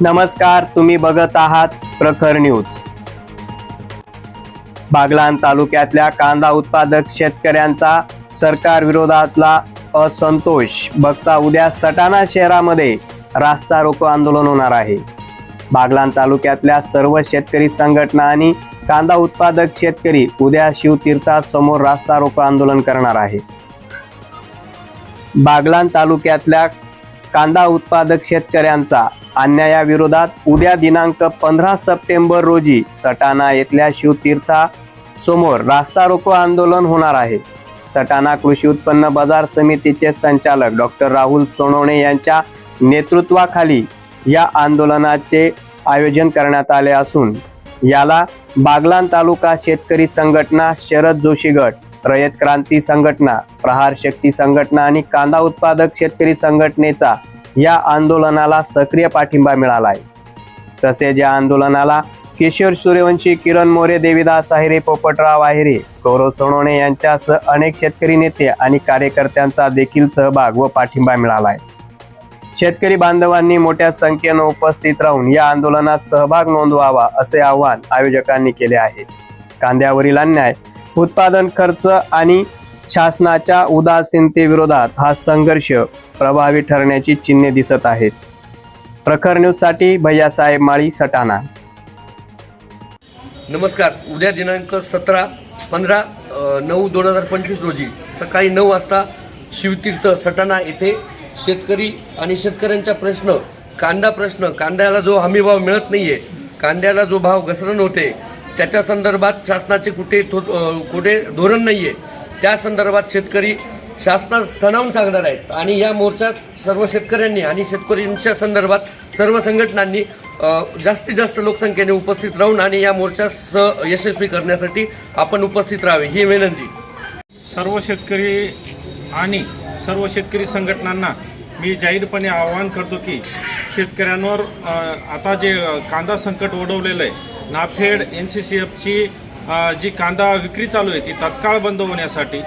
नमस्कार तुम्ही बघत आहात प्रखर न्यूज. बागलाण तालुक्यातल्या कांदा उत्पादक शेतकऱ्यांचा सरकार विरोधातला असंतोष. बघता उद्या सटाणा शहरामध्ये रास्ता रोको आंदोलन होणार आहे. बागलान तालुक्यातल्या सर्व शेतकरी संघटना आणि कांदा उत्पादक शेतकरी उद्या शिवतीर्थासमोर रास्ता रोको आंदोलन करणार आहे. बागलाण तालुक्यातल्या कांदा उत्पादक शेतकऱ्यांचा अन्यायाविरोधात उद्या दिनांक पंधरा सप्टेंबर रोजी सटाणा येथल्या शिवतीर्था समोर रास्ता रोको आंदोलन होणार आहे. सटाणा कृषी उत्पन्न बाजार समितीचे संचालक डॉक्टर राहुल सोनवणे यांच्या नेतृत्वाखाली या आंदोलनाचे आयोजन करण्यात आले असून याला बागलान तालुका शेतकरी संघटना शरद जोशी गट रयत क्रांती संघटना प्रहार शक्ती संघटना आणि कांदा उत्पादक शेतकरी संघटनेचा या आंदोलनाला सक्रिय पाठिंबा मिळाला आहे तसेच या आंदोलनाला किशोर सूर्यवंशी किरण मोरे देविदास आहिरे पोपटराव आहिरे गौरव सोनवणे यांच्यासह अनेक शेतकरी नेते आणि कार्यकर्त्यांचा देखील सहभाग व पाठिंबा मिळाला आहे शेतकरी बांधवांनी मोठ्या संख्येनं उपस्थित राहून या आंदोलनात सहभाग नोंदवावा असे आवाहन आयोजकांनी केले आहे. कांद्यावरील अन्याय उत्पादन खर्च आणि शासनाच्या उदासीनतेविरोधात हा संघर्ष प्रभावी ठरण्याची चिन्हे दिसत आहेत. प्रखर न्यूजसाठी भैयासाहेब माळी सटाणा. नमस्कार. उद्या दिनांक सतरा पंधरा नऊ दोन हजार पंचवीस रोजी सकाळी नऊ वाजता शिवतीर्थ सटाणा येथे शेतकरी आणि शेतकऱ्यांचा प्रश्न कांदा प्रश्न कांद्याला जो हमीभाव मिळत नाही आहे कांद्याला जो भाव घसरण होते त्याच्या संदर्भात शासनाचे कुठे थो कुठे धोरण नाही आहे त्या संदर्भात शेतकरी शासनास ठणावून सांगणार आहेत. आणि या मोर्चात सर्व शेतकऱ्यांनी आणि शेतकऱ्यांच्या संदर्भात सर्व संघटनांनी जास्तीत जास्त लोकसंख्येने उपस्थित राहून आणि या मोर्चास यशस्वी करण्यासाठी आपण उपस्थित राहावे ही विनंती. सर्व शेतकरी आणि सर्व शेतकरी संघटनांना मी जाहीरपणे आवाहन करतो की शेतकऱ्यांवर आता जे कांदा संकट ओढवलेलं आहे नाफेड एन सी सी एफची जी कांदा विक्री चालू आहे ती तत्काळ बंद होण्यासाठी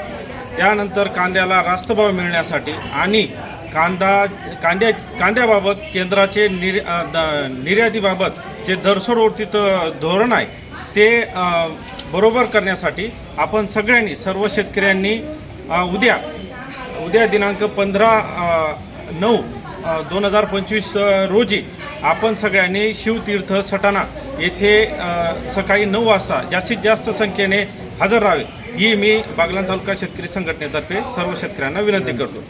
त्यानंतर कांद्याला रास्त भाव मिळण्यासाठी आणि कांदा कांद्या कांद्याबाबत केंद्राचे निर् द- निर्यातीबाबत जे दरसोडवरतीत धोरण आहे ते बरोबर करण्यासाठी आपण सगळ्यांनी सर्व शेतकऱ्यांनी उद्या उद्या दिनांक पंधरा नऊ दोन हजार पंचवीस रोजी आपण सगळ्यांनी शिवतीर्थ सटाणा येथे सकाळी नऊ वाजता जास्तीत जास्त संख्येने हजर राहावे. ही मी बागलाण तालुका शेतकरी संघटनेतर्फे सर्व शेतकऱ्यांना विनंती करतो.